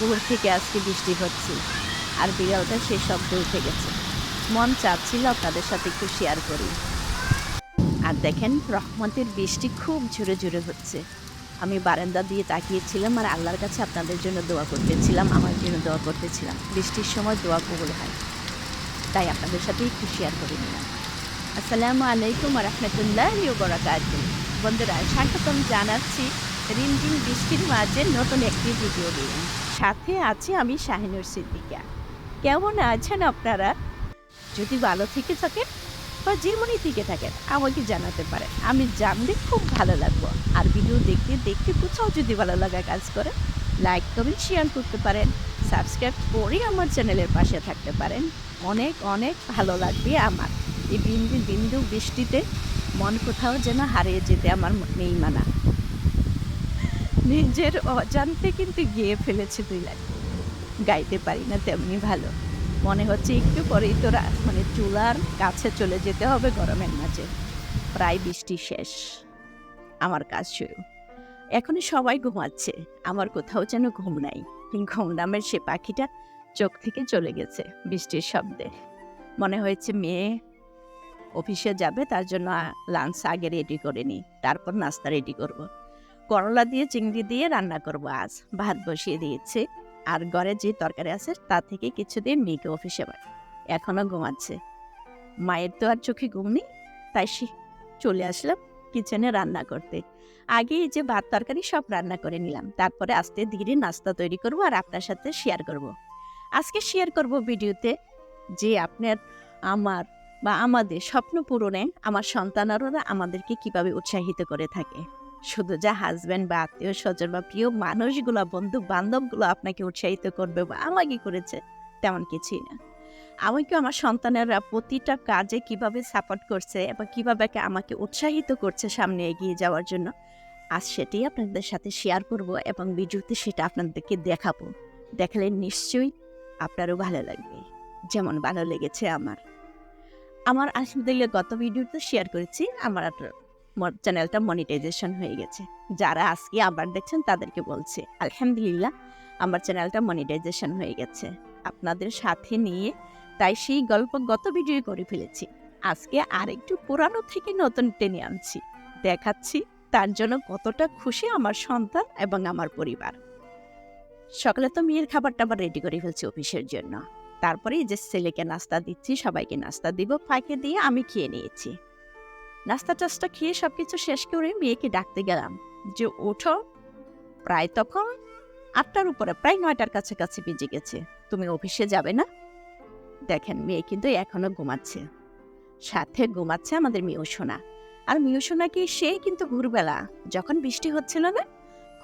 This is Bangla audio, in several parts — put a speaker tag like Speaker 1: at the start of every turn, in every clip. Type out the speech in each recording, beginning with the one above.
Speaker 1: দূর থেকে আজকে বৃষ্টি হচ্ছে। আর বিড়ালটা সে শব্দ উঠে গেছে। মন চাচ্ছিল আপনাদের সাথে একটু শেয়ার করি। আর দেখেন, রহমতের বৃষ্টি খুব জোরে জোরে হচ্ছে। আমি বারান্দা দিয়ে তাকিয়েছিলাম আর আল্লাহর কাছে আপনাদের জন্য দোয়া করতেছিলাম, আমার জন্য দোয়া করতেছিলাম। বৃষ্টির সময় দোয়া কবুল হয়। তাই আপনাদের সাথে একটু শেয়ার করে নিলাম। আসসালামু আলাইকুম রহমতুল্লাহ বরাকাত বন্ধুরা, স্বাগতম জানাচ্ছি রিমঝিম বৃষ্টির মাঝে নতুন একটি ভিডিও নিয়ে। সাথে আছি আমি শাহিনুর সিদ্দিকা। কেমন আছেন আপনারা? যদি ভালো থেকে থাকেন বা যেমনই থেকে থাকেন, আমাকে জানাতে পারেন। আমি জানলে খুব ভালো লাগবো। আর ভিডিও দেখতে দেখতে কোথাও যদি ভালো লাগা কাজ করে লাইক কমেন্ট শেয়ার করতে পারেন। সাবস্ক্রাইব করে আমার চ্যানেলের পাশে থাকতে পারেন। অনেক অনেক ভালো লাগবে আমার। এই বিন্দু বিন্দু বৃষ্টিতে মন কোথাও যেন হারিয়ে যেতে আমার নেই মানা। নিজের অজান্তে কিন্তু গিয়ে ফেলেছে দুই লাইন গাইতে পারি না তেমনি ভালো। মনে হচ্ছে একটু পরেই তোরা মানে চুলার কাছে চলে যেতে হবে গরমের মাঝে। প্রায় বৃষ্টি শেষ। আমার কাজ শুরু। এখনই সবাই ঘুমাচ্ছে। আমার কোথাও যেন ঘুম নাই। ঘুম নামের সে পাখিটা চোখ থেকে চলে গেছে বৃষ্টির শব্দে। মনে হয়েছে মেয়ে অফিসে যাবে, তার জন্য লাঞ্চ আগে রেডি করে নিই তারপর নাস্তা রেডি করব। করলা দিয়ে চিংড়ি দিয়ে রান্না করব আজ। ভাত বসিয়ে দিয়েছে। আর ঘরে যে তরকারি আছে, তা থেকে কিছু দিয়ে মেয়েকে অফিসে পায় এখনও ঘুমাচ্ছে। মায়ের তো আর চোখে ঘুম নেই, তাই সে চলে আসলাম কিচেনে রান্না করতে। আগে যে ভাত, তরকারি সব রান্না করে নিলাম। তারপরে আস্তে ধীরে নাস্তা তৈরি করব আর আপনার সাথে শেয়ার করব। আজকে শেয়ার করব ভিডিওতে যে আপনার, আমার বা আমাদের স্বপ্ন পূরণে আমার সন্তানেরা আমাদেরকে কীভাবে উৎসাহিত করে থাকে। শুধু যা হাজব্যান্ড বা আত্মীয় স্বজন বা প্রিয় মানুষগুলো বন্ধু বান্ধবগুলো আপনাকে উৎসাহিত করবে বা আমাকে করেছে, তেমন কিছুই না। আমাকে আমার সন্তানেরা প্রতিটা কাজে কীভাবে সাপোর্ট করছে এবং কীভাবে আমাকে উৎসাহিত করছে সামনে এগিয়ে যাওয়ার জন্য, আজ সেটাই আপনাদের সাথে শেয়ার করব এবং ভিডিওতে সেটা আপনাদেরকে দেখাবো। দেখালে নিশ্চয়ই আপনারও ভালো লাগবে, যেমন ভালো লেগেছে আমার। আমার আলহামদুলিল্লাহ গত ভিডিওতে শেয়ার করেছি, আমার মর- চ্যানেলটা মনিটাইজেশন হয়ে গেছে। যারা আজকে আবার দেখছেন, তাদেরকে বলছে, আলহামদুলিল্লাহ, আমার চ্যানেলটা মনিটাইজেশন হয়ে গেছে। আপনাদের সাথে নিয়ে তাই সেই গল্প গত ভিডিও করে ফেলেছি। আজকে আরেকটু পুরানো থেকে নতুন টেনে আনছি। দেখাচ্ছি তার জন্য কতটা খুশি আমার সন্তান এবং আমার পরিবার। সকালে তো মেয়ের খাবার টাবার রেডি করে ফেলছি অফিসের জন্য। তারপরে যে ছেলেকে নাস্তা দিচ্ছি, সবাইকে নাস্তা দিব ফাঁকে দিয়ে আমি খেয়ে নিয়েছি। নাস্তা টাস্তা খেয়ে সব কিছু শেষ করে মেয়েকে ডাকতে গেলাম। যে ওঠো। প্রায় তখন আটটার উপরে, প্রায় নয়টার কাছাকাছি বেজে গেছে। তুমি অফিসে যাবে না? দেখেন, মেয়ে কিন্তু এখনও ঘুমাচ্ছে। সাথে ঘুমাচ্ছে আমাদের মিউসোনা। আর মিউসোনা কি সে কিন্তু ভোরবেলা, যখন বৃষ্টি হচ্ছিল না,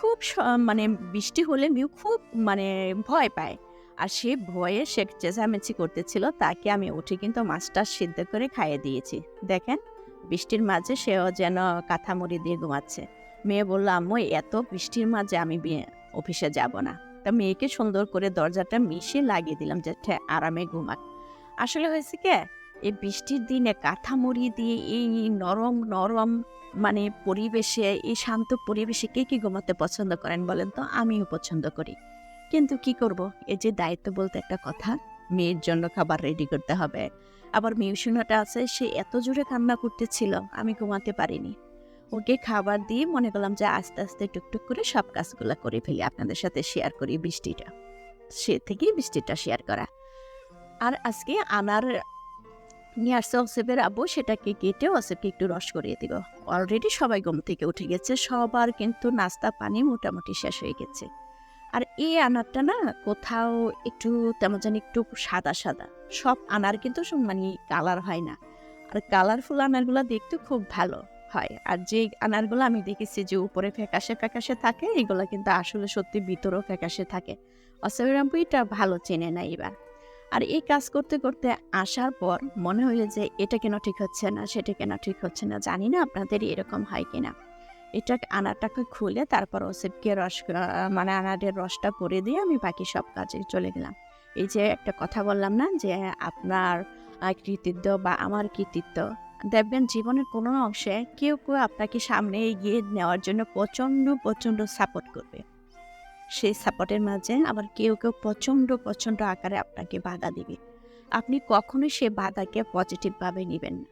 Speaker 1: খুব মানে বৃষ্টি হলে মিউ খুব মানে ভয় পায়। আর সে ভয়ে সে চেঁচামেচি করতেছিল, তাকে আমি উঠে কিন্তু মাছটা সিদ্ধ করে খাইয়ে দিয়েছি। দেখেন বৃষ্টির মাঝে সেও যেন কাঁথা মুড়ি দিয়ে ঘুমাচ্ছে। মেয়ে বলল, আম্মু, এত বৃষ্টির মাঝে আমি অফিসে যাব না। তা মেয়েকে সুন্দর করে দরজাটা মিশে লাগিয়ে দিলাম যে আরামে ঘুমাক। আসলে হয়েছে কে? এই বৃষ্টির দিনে কাঁথা মুড়ি দিয়ে এই নরম নরম মানে পরিবেশে, এই শান্ত পরিবেশে কে কি ঘুমাতে পছন্দ করেন বলেন তো? আমিও পছন্দ করি। কিন্তু কি করব? এই যে দায়িত্ব বলতে একটা কথা। মেয়ের জন্য খাবার রেডি করতে হবে। আবার মিউশনাটা আছে, সে এত জোরে কান্না করতেছিল, আমি ঘুমাতে পারিনি। ওকে খাবার দিয়ে মনে করলাম যে আস্তে আস্তে টুকটুক করে সব কাজগুলো করে ফেলি। আপনাদের সাথে শেয়ার করি বৃষ্টিটা। সে থেকেই বৃষ্টিটা শেয়ার করা। আর আজকে আনার নিয়ে আসছে আব্বু সেটাকে কেটে অসেফকে একটু রস করিয়ে দিব অলরেডি সবাই ঘুম থেকে উঠে গেছে, সবার কিন্তু নাস্তা পানি মোটামুটি শেষ হয়ে গেছে। আর এই আনারটা না কোথাও একটু তেমন জানি একটু সাদা সাদা। সব আনার কিন্তু মানে কালার হয় না। আর কালারফুল আনারগুলো দেখতে খুব ভালো হয়। আর যে আনারগুলো আমি দেখেছি যে উপরে ফ্যাকাশে ফ্যাকাশে থাকে, এগুলো কিন্তু আসলে সত্যি ভিতরেও ফ্যাকাশে থাকে। অসবির এটা ভালো চেনে না এবার। আর এই কাজ করতে করতে আসার পর মনে হইল যে এটা কেন ঠিক হচ্ছে না, সেটা কেন ঠিক হচ্ছে না, জানি না আপনাদের এরকম হয় কিনা। এটা আনারটাকে খুলে তারপর ওসেবকে রস মানে আনারের রসটা করে দিয়ে আমি বাকি সব কাজে চলে গেলাম। এই যে একটা কথা বললাম না যে, আপনার কৃতিত্ব বা আমার কৃতিত্ব, দেখবেন জীবনের কোনো অংশে কেউ কেউ আপনাকে সামনে এগিয়ে নেওয়ার জন্য প্রচণ্ড প্রচণ্ড সাপোর্ট করবে। সেই সাপোর্টের মাঝে আবার কেউ কেউ প্রচণ্ড প্রচণ্ড আকারে আপনাকে বাধা দিবে। আপনি কখনোই সে বাধাকে পজিটিভভাবে নেবেন না।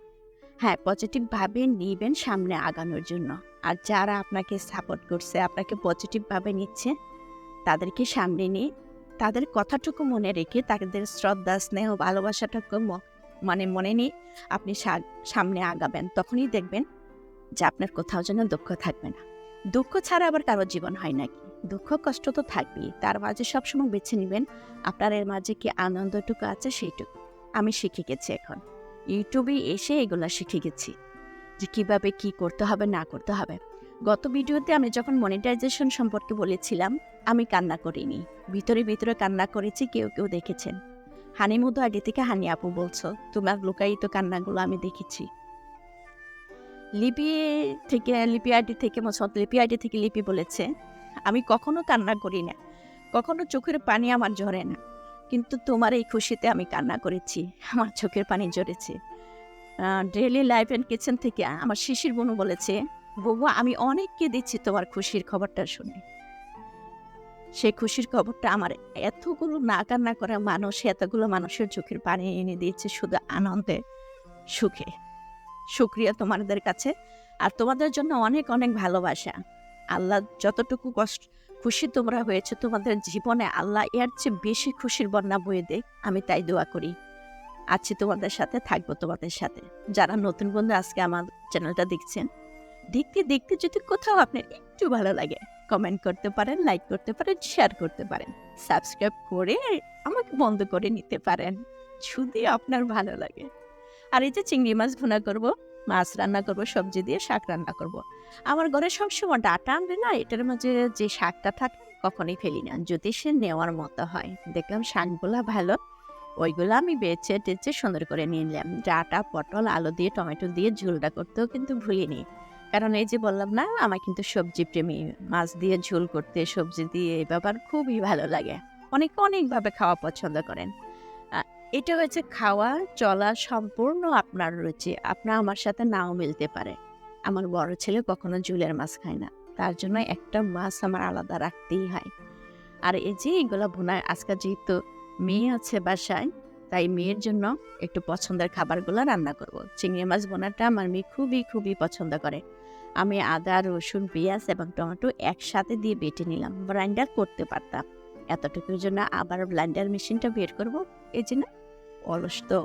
Speaker 1: হ্যাঁ পজিটিভভাবে নিবেন সামনে আগানোর জন্য। আর যারা আপনাকে সাপোর্ট করছে, আপনাকে পজিটিভভাবে নিচ্ছে, তাদেরকে সামনে নিয়ে তাদের কথাটুকু মনে রেখে তাদের শ্রদ্ধা, স্নেহ, ভালোবাসাটুকু মানে মনে নিয়ে আপনি সামনে আগাবেন। তখনই দেখবেন যে আপনার কোথাও যেন দুঃখ থাকবে না। দুঃখ ছাড়া আবার কারও জীবন হয় নাকি দুঃখ, কষ্ট তো থাকবেই। তার মাঝে সবসময় বেছে নেবেন, আপনার এর মাঝে কি আনন্দটুকু আছে সেইটুকু। আমি শিখে গেছি এখন। ইউটিউবে এসে এগুলো শিখে গেছি, যে কীভাবে কি করতে হবে, না করতে হবে। গত ভিডিওতে আমি যখন মনিটাইজেশন সম্পর্কে বলেছিলাম, আমি কান্না করিনি। ভিতরে ভিতরে কান্না করেছি, কেউ কেউ দেখেছেন। হানি মতো আগে থেকে হানি আপু বলছো, তোমার লুকায়িত কান্নাগুলো আমি দেখেছি। লিপি থেকে, লিপি আইডি থেকে মসত লিপি আইডি থেকে লিপি বলেছে, আমি কখনো কান্না করি না। কখনো চোখের পানি আমার ঝরে না। কিন্তু তোমার এই খুশিতে আমি কান্না করেছি। আমার চোখের পানি ঝরেছে ডেলি লাইফ অ্যান্ড কিচেন থেকে আমার শিশির বোনও বলেছে বউ আমি অনেককে দিচ্ছি তোমার খুশির খবরটা শুনে। সেই খুশির খবরটা আমার এতগুলো না কান্না করা মানুষ, এতগুলো মানুষের চোখের পানি এনে দিয়েছে শুধু আনন্দে। সুখে। শুক্রিয়া তোমাদের কাছে। আর তোমাদের জন্য অনেক অনেক ভালোবাসা। আল্লাহ যতটুকু কষ্ট, খুশি তোমরা হয়েছে, তোমাদের জীবনে আল্লাহ এর চেয়ে বেশি খুশির বন্যা বয়ে দেয়। আমি তাই দোয়া করি। আছি তোমাদের সাথে থাকব তোমাদের সাথে। যারা নতুন বন্ধু আজকে আমার চ্যানেলটা দেখছেন, দেখতে দেখতে যদি কোথাও আপনার একটু ভালো লাগে কমেন্ট করতে পারেন লাইক করতে পারেন শেয়ার করতে পারেন। সাবস্ক্রাইব করে আমাকে বন্ধ করে নিতে পারেন। যদি আপনার ভালো লাগে। আর এই যে চিংড়ি মাছ ভুনা করব মাছ রান্না করব, সবজি দিয়ে শাক রান্না করব। আমার ঘরে সবসময় ডাটা আনবে না, এটার মাঝে যে শাকটা থাকে, কখনই ফেলি না। যদি সে নেওয়ার মতো হয়, দেখলাম শাকগুলা ভালো, ওইগুলো আমি বেছে টেচে সুন্দর করে নিয়ে নিলাম। ডাটা, পটল, আলু দিয়ে, টমেটো দিয়ে ঝোলটা করতেও কিন্তু ভুলিনি। কারণ এই যে বললাম না, আমার কিন্তু সবজি প্রেমী। মাছ দিয়ে ঝোল করতে, সবজি দিয়ে এই ব্যাপার খুবই ভালো লাগে। অনেকে অনেকভাবে খাওয়া পছন্দ করেন। এটা হচ্ছে খাওয়া, চলা সম্পূর্ণ আপনার রুচি। আপনার আমার সাথে নাও মিলতে পারে। আমার বড় ছেলে কখনো ঝুলের মাছ খায় না। তার জন্য একটা মাছ আমার আলাদা রাখতেই হয়। আর এই যে এগুলো ভুনায় আজকে যেহেতু মেয়ে আছে বাসায়, তাই মেয়ের জন্য একটু পছন্দের খাবারগুলো রান্না করব। চিংড়ি মাছ বোনাটা আমার মেয়ে খুবই খুবই পছন্দ করে। আমি আদা, রসুন, পেঁয়াজ এবং টমেটো একসাথে দিয়ে বেটে নিলাম। ব্লাইন্ডার করতে পারতাম। এতটুকুর জন্য আবার ব্লাইন্ডার মেশিনটা বের করব। এই জন্য অলস তো।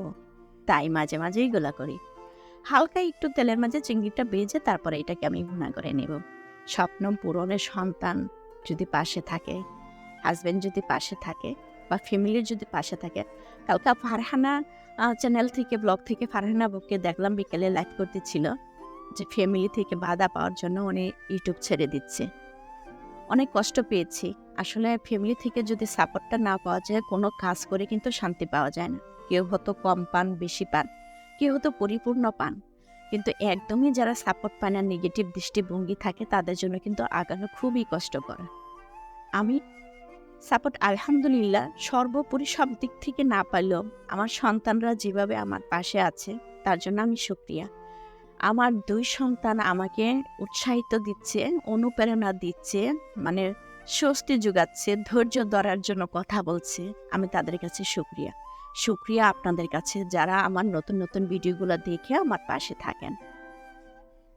Speaker 1: তাই মাঝে মাঝে এগুলা করি। হালকা একটু তেলের মাঝে চিংড়িটা বেজে তারপরে এটাকে আমি ভুনা করে নেব। স্বপ্ন পূরণের সন্তান যদি পাশে থাকে হাজব্যান্ড যদি পাশে থাকে বা ফ্যামিলির যদি পাশে থাকে, কালকা ফারহানা চ্যানেল থেকে ব্লগ থেকে ফারহানা বুককে দেখলাম বিকেলে লাইভ করতেছিল যে ফ্যামিলি থেকে বাধা পাওয়ার জন্য উনি ইউটিউব ছেড়ে দিচ্ছে। অনেক কষ্ট পেয়েছি। আসলে ফ্যামিলি থেকে যদি সাপোর্টটা না পাওয়া যায়, কোনো কাজ করে কিন্তু শান্তি পাওয়া যায় না। কেউ হয়তো কম পান, বেশি পান, কেউ হয়তো পরিপূর্ণ পান। কিন্তু একদমই যারা সাপোর্ট পায় না নেগেটিভ দৃষ্টিভঙ্গি থাকে, তাদের জন্য কিন্তু আগানো খুবই কষ্টকর। আমি সাপোর্ট আলহামদুলিল্লাহ সর্বোপরি সব দিক থেকে না পারলেও আমার সন্তানরা যেভাবে আমার পাশে আছে, তার জন্য আমি সুক্রিয়া আমার দুই সন্তান আমাকে উৎসাহিত দিচ্ছে, অনুপ্রেরণা দিচ্ছে মানে স্বস্তি যোগাচ্ছে, ধৈর্য ধরার জন্য কথা বলছে, আমি তাদের কাছে সুক্রিয়া সুক্রিয়া আপনাদের কাছে যারা আমার নতুন নতুন ভিডিওগুলো দেখে আমার পাশে থাকেন।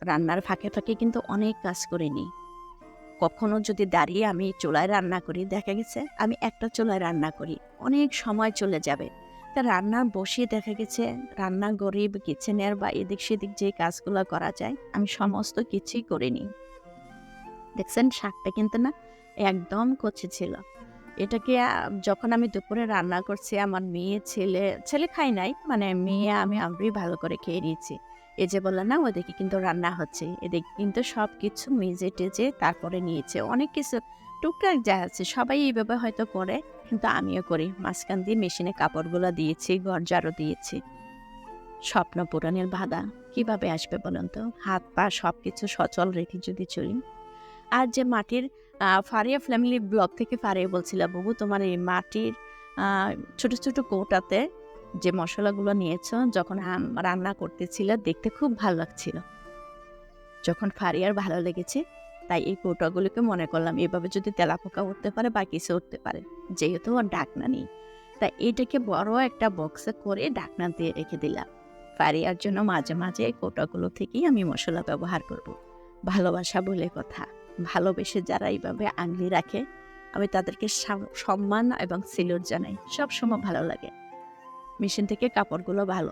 Speaker 1: রান্নার ফাঁকে ফাঁকে কিন্তু অনেক কাজ করে নিই। কখনো যদি দাঁড়িয়ে আমি চুলায় রান্না করি, দেখা গেছে আমি একটা চুলায় রান্না করি, অনেক সময় চলে যাবে। তা রান্না বসিয়ে দেখা গেছে, রান্না গরিব কিচেনের বা এদিক সেদিক যে কাজগুলো করা যায়, আমি সমস্ত কিছুই করে নিই। দেখছেন, শাকটা কিন্তু না একদম কচি ছিল। এটাকে যখন আমি দুপুরে রান্না করছি আমার মেয়ে ছেলে ছেলে খাই নাই মানে মেয়ে আমি আমরাই ভালো করে খেয়ে নিয়েছি। এ যে বললাম না ওদিকে কিন্তু রান্না হচ্ছে। এদিকে কিন্তু সব কিছু মেজে টেজে তারপরে নিয়েছে। অনেক কিছু টুকটাক যা আছে সবাই এইভাবে হয়তো করে কিন্তু আমিও করি। মাঝখান দিয়ে মেশিনে কাপড়গুলো দিয়েছি ঘর দিয়েছি। স্বপ্ন পূরণের বাধা কীভাবে আসবে বলুন তো? হাত পা সব কিছু সচল রেখে যদি চলি। আর যে মাটির ফারিয়া ফ্যামিলি ব্লগ থেকে ফারিয়া বলছিল, বাবু, তোমার এই মাটির ছোট ছোট কৌটাতে যে মশলাগুলো নিয়েছো, যখন রান্না করতেছিল, দেখতে খুব ভালো লাগছিল। যখন ফারিয়ার ভালো লেগেছে, তাই এই কৌটাগুলোকে মনে করলাম, এভাবে যদি তেলাপোকা উঠতে পারে বা কিছু উঠতে পারে, যেহেতু ওর ডাকনা নেই, তাই এটাকে বড় একটা বক্সে করে ডাকনা দিয়ে রেখে দিলাম। ফারিয়ার জন্য মাঝে মাঝে এই কৌটাগুলো থেকেই আমি মশলা ব্যবহার করব। ভালোবাসা বলে কথা। ভালোবেসে যারা এইভাবে আংলি রাখে, আমি তাদেরকে সম্মান এবং সিলুট জানাই। সব সময় ভালো লাগে। মেশিন থেকে কাপড়গুলো ভালো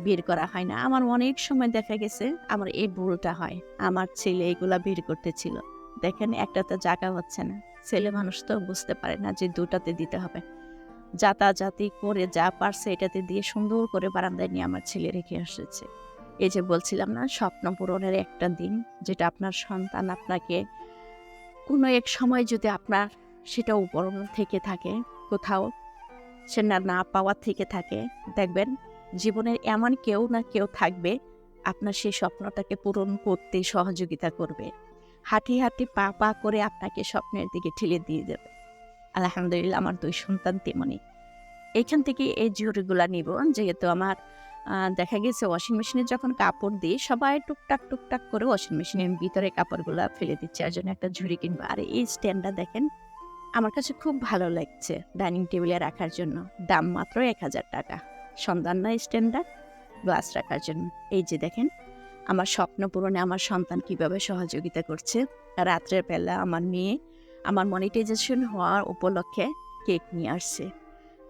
Speaker 1: বের করা হয় না। আমার অনেক সময় দেখা গেছে, আমার এই ভুলটা হয়। আমার ছেলে এগুলা বের করতেছিল। দেখেন, একটাতে জায়গা হচ্ছে না। ছেলে মানুষ তো বুঝতে পারে না যে দুটাতে দিতে হবে। যাতাযাতি করে যা পারছে এটাতে দিয়ে সুন্দর করে বারান্দায় নিয়ে আমার ছেলে রেখে এসেছে। এই যে বলছিলাম না, স্বপ্ন পূরণের একটা দিন, যেটা আপনার সন্তান আপনাকে কোনো এক সময় যদি আপনার সেটা উপরণ থেকে থাকে, কোথাও সে না পাওয়ার থেকে থাকে, দেখবেন জীবনের এমন কেউ না কেউ থাকবে, আপনার সেই স্বপ্নটাকে পূরণ করতে সহযোগিতা করবে। হাঁটি হাঁটি পা পা করে আপনাকে স্বপ্নের দিকে ঠেলে দিয়ে যাবে। আলহামদুলিল্লাহ, আমার দুই সন্তান তেমনি। এইখান থেকে এই জুড়িগুলা নিব, যেহেতু আমার দেখা গেছে ওয়াশিং মেশিনে যখন কাপড় দিই, সবাই টুকটাক টুকটাক করে ওয়াশিং মেশিনের ভিতরে কাপড়গুলো ফেলে দিচ্ছে। আর জন্য একটা ঝুড়ি কিনবো। আর এই স্ট্যান্ডটা দেখেন, আমার কাছে খুব ভালো লাগছে ডাইনিং টেবিলে রাখার জন্য। দাম মাত্র এক হাজার টাকা। সন্তান না স্ট্যান্ডার গ্লাস রাখার জন্য। এই যে দেখেন, আমার স্বপ্ন পূরণে আমার সন্তান কীভাবে সহযোগিতা করছে। রাত্রের বেলা আমার মেয়ে আমার মনিটাইজেশন হওয়ার উপলক্ষে কেক নিয়ে আসছে।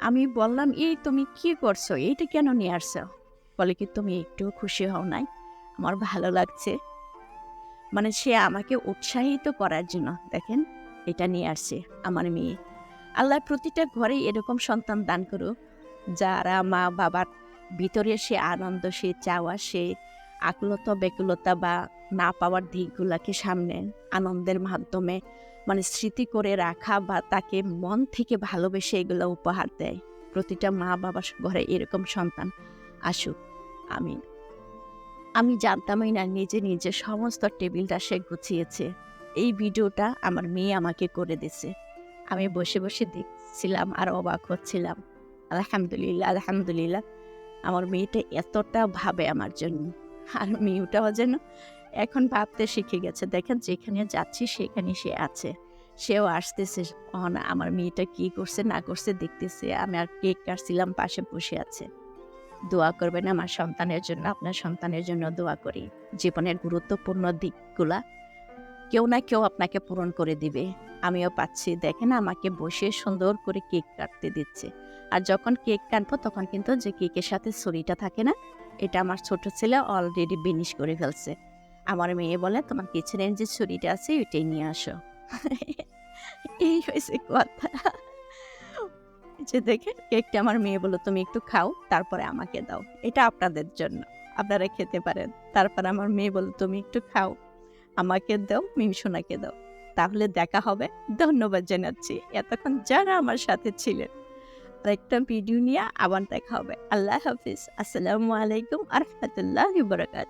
Speaker 1: আমি বললাম, এই তুমি কি করছ? এইটা কেন নিয়ে আসছো? বলে কি তুমি একটু খুশি হও নাই? আমার ভালো লাগছে। মানে সে আমাকে উৎসাহিত করার জন্য, দেখেন, এটা নিয়ে আসছে আমার মেয়ে। আল্লাহ প্রতিটা ঘরে এরকম সন্তান দান করুক, যারা মা বাবার ভিতরে সে আনন্দ, সে চাওয়া, সে আকুলতা, বেকুলতা বা না পাওয়ার দিকগুলোকে সামনে আনন্দের মাধ্যমে মানে স্মৃতি করে রাখা বা তাকে মন থেকে ভালোবেসে এগুলো উপহার দেয়। প্রতিটা মা বাবার ঘরে এরকম সন্তান আসুক। আমি। আমি জানতামই না নিজে নিজে সমস্ত টেবিলটা সে গুছিয়েছে। এই ভিডিওটা আমার মেয়ে আমাকে করে দিছে আমি বসে বসে দেখছিলাম আর অবাক হচ্ছিলাম। আলহামদুলিল্লাহ আলহামদুলিল্লাহ। আমার মেয়েটা এতটা ভাবে আমার জন্য। আর মেয়েটাও যেন এখন ভাবতে শিখে গেছে, দেখেন যেখানে যাচ্ছি সেখানে সে আছে। সেও আসতেছে। আমার মেয়েটা কি করছে না করছে দেখতেছে। আমি আর কেক কাটছিলাম, পাশে বসে আছে। দোয়া করবেন আমার সন্তানের জন্য, আপনার সন্তানের জন্য দোয়া করি। জীবনের গুরুত্বপূর্ণ দিকগুলা কেউ না কেউ আপনাকে পূরণ করে দিবে। আমিও পাচ্ছি। দেখেন আমাকে বসে সুন্দর করে কেক কাটতে দিচ্ছে। আর যখন কেক কাটবো তখন কিন্তু যে কেকের সাথে ছুরিটা থাকে না, এটা আমার ছোট ছেলে অলরেডি বিনিশ করে ফেলছে। আমার মেয়ে বলে, তোমার কিচেনের যে ছুরিটা আছে, ওইটাই নিয়ে আসো। এই হয়েছে কথা। যে দেখে কেকটা আমার মেয়ে বলো তুমি একটু খাও, তারপরে আমাকে দাও। এটা আপনাদের জন্য। আপনারা খেতে পারেন। তারপর আমার মেয়ে বলো তুমি একটু খাও। আমাকে দাও, মিমসোনাকে দাও। তাহলে দেখা হবে। ধন্যবাদ জানাচ্ছি। এতক্ষণ যারা আমার সাথে ছিলেন আর একটা ভিডিও নিয়ে আবার দেখা হবে। আল্লাহ হাফিজ। আসসালামু আলাইকুম আরহামতুল্লাহ বরকাত।